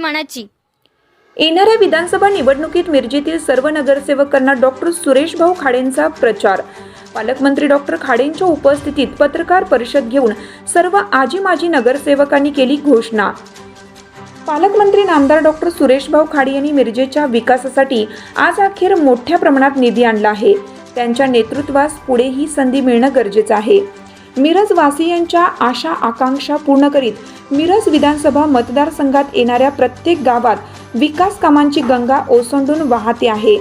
मनाची. येणाऱ्या विधानसभा निवडणुकीत मिरजेतील सर्व नगरसेवकांना डॉक्टर सुरेश भाऊ खाडेंचा प्रचार. पालकमंत्री डॉक्टर खाडेंच्या उपस्थितीत पत्रकार परिषद घेऊन सर्व आजी माजी नगरसेवकांनी केली घोषणा. पालकमंत्री नामदार डॉक्टर सुरेशभाऊ खाडे यांनी मिरजेच्या विकासासाठी आज अखेर मोठ्या प्रमाणात निधी आणला आहे. त्यांच्या नेतृत्वास पुढे ही संधी मिळणं गरजेचं आहे. मिरज वासियांच्या आशा आकांक्षा पूर्ण करीत मिरज विधानसभा मतदारसंघात येणाऱ्या प्रत्येक गावात विकास कामांची गंगा ओसंडून वाहते आहे.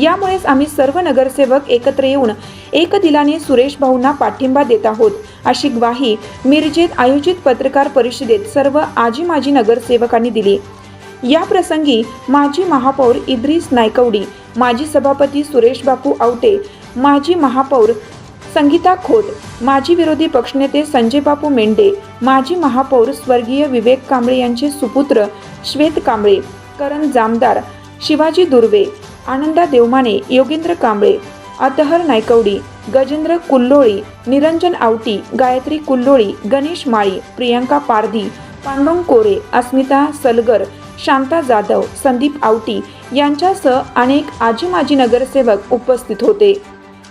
यामुळेच आम्ही सर्व नगरसेवक एकत्र येऊन एक दिलाने सुरेश भाऊंना पाठिंबा देत आहोत. अशी ग्वाही मिरजेत आयोजित पत्रकार परिषदेत सर्व आजी माजी नगरसेवकांनी दिली. या प्रसंगी माजी महापौर इद्रिस नायकवडी माजी सभापती सुरेश बापू आवटे माजी महापौर संगीता खोत माजी विरोधी पक्षनेते संजय बापू मेंढे माजी महापौर स्वर्गीय विवेक कांबळे यांचे सुपुत्र श्वेत कांबळे करण जामदार शिवाजी दुर्वे आनंदा देवमाने योगेंद्र कांबळे अतहर नायकवडी गजेंद्र कुल्लोळी निरंजन आवटी गायत्री कुल्लोळी गणेश माळी प्रियंका पारधी पांडुरंग कोरे अस्मिता सलगर शांता जाधव संदीप आवटी यांच्यासह अनेक आजी माजी नगरसेवक उपस्थित होते.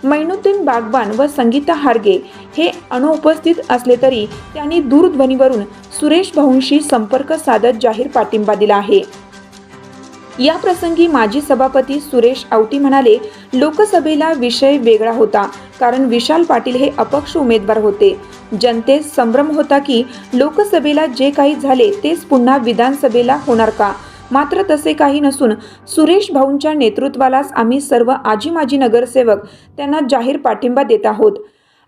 मैनुद्दीन बागबान व संगीता हार्गे हे अनुपस्थित असले तरी त्यांनी दूरध्वनीवरून सुरेश भाऊंशी संपर्क साधत जाहीर पाठिंबा दिला आहे. या प्रसंगी माजी सभापती सुरेश आवटी म्हणाले लोकसभेला विषय वेगळा होता कारण विशाल पाटील हे अपक्ष उमेदवार होते. जनतेस संभ्रम होता की लोकसभेला जे काही झाले तेच पुन्हा विधानसभेला होणार का? मात्र तसे काही नसून सुरेश भाऊंच्या नेतृत्वालाच आम्ही सर्व आजी माजी नगरसेवक त्यांना जाहीर पाठिंबा देत आहोत.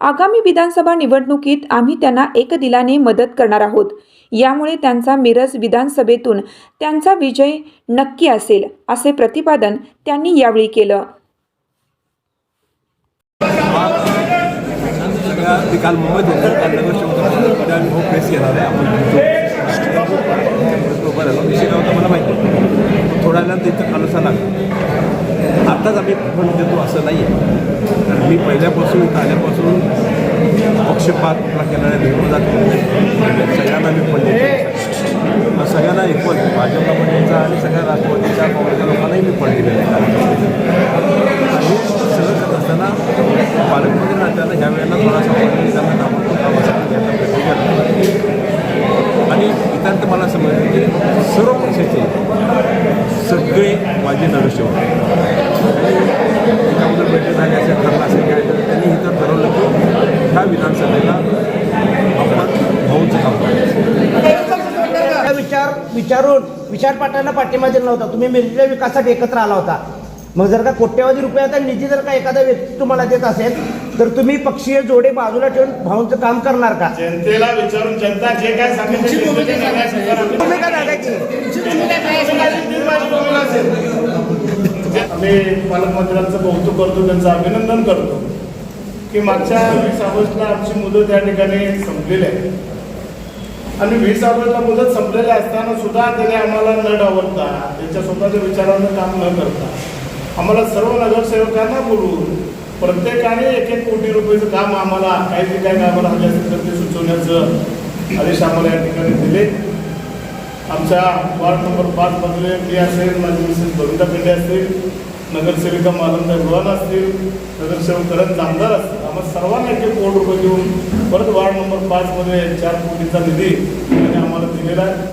आगामी विधानसभा निवडणुकीत आम्ही त्यांना एकदिलाने मदत करणार आहोत. यामुळे त्यांचा मिरज विधानसभेतून त्यांचा विजय नक्की असेल असे प्रतिपादन त्यांनी यावेळी केलं. काल मुंबईत होतो काल नगरसेवक प्रेस केला आहे आपण. बरं आहे विषय काय मला माहिती. थोड्या वेळानं तिथं खालसा लागला. आत्ताच आम्ही फंड देतो असं नाही आहे कारण मी पहिल्यापासून आल्यापासून पक्षपात कुठला केला नाही विरोधात सगळ्यांना मी फंड देतो मग सगळ्यांना इक्वल भाजपला पण द्यायचा आणि सगळ्या राष्ट्रवादीच्या काँग्रेसच्या लोकांनाही मी फंड दिलेला आहे आणि सगळं करत असताना पालकमंत्री नात्यानं ह्या वेळेला थोडासा वाटतं त्यांना नामांकन कामासाठी घ्यायचा प्रयत्न केला आणि इतर मला समजलं की सर्व पक्षाचे सगळे माझे बैठक झाली असेल ठरलं असेल काय तर त्यांनी इथं ठरवलं की ह्या विधानसभेला आपण भाऊचं काम करायचं. विचार विचारून विचार पाटांना पाठिंबा दिला नव्हता. तुम्ही मिरजेच्या विकासासाठी एकत्र आला होता. मग जर का कोट्यवधी रुपयाचा निधी जर का एखादा व्यक्ती तुम्हाला देत असेल तर तुम्ही पक्षीय जोडे बाजूला ठेवून भाऊंचं काम करणार का? जनतेला विचारून जनता जे काय सांगेल ते जनतेच्या निर्णयानुसार आम्ही भूमिका दादाची ती माझी भूमिका असेल. आम्ही पालकमंत्र्यांचं कौतुक करतो त्यांचं अभिनंदन करतो. की मागच्या वीस ऑगस्टला आमची मुदत त्या ठिकाणी संपलेली आहे. आणि वीस ऑगस्टला मुदत संपलेली असताना सुद्धा त्याने आम्हाला न डावरता त्यांच्या स्वतःच्या विचारांना काम न करता आम्हाला सर्व नगरसेवकांना बोलून प्रत्येकाने एक एक कोटी रुपयाचं काम आम्हाला काही जे काही आम्हाला हवे असेल तर ते सुचवण्याचं आदेश आम्हाला या ठिकाणी दिले. आमच्या वार्ड नंबर पाचमधले मी असेल माझी मिसेस बबिता पेंडे असतील नगरसेविका मालमदार गुहान असतील नगरसेवक करण जामदार असतील आम्हाला सर्वांना एक एक कोटी रुपये देऊन परत वार्ड नंबर पाचमध्ये चार कोटीचा निधी त्यांनी आम्हाला दिलेला आहे.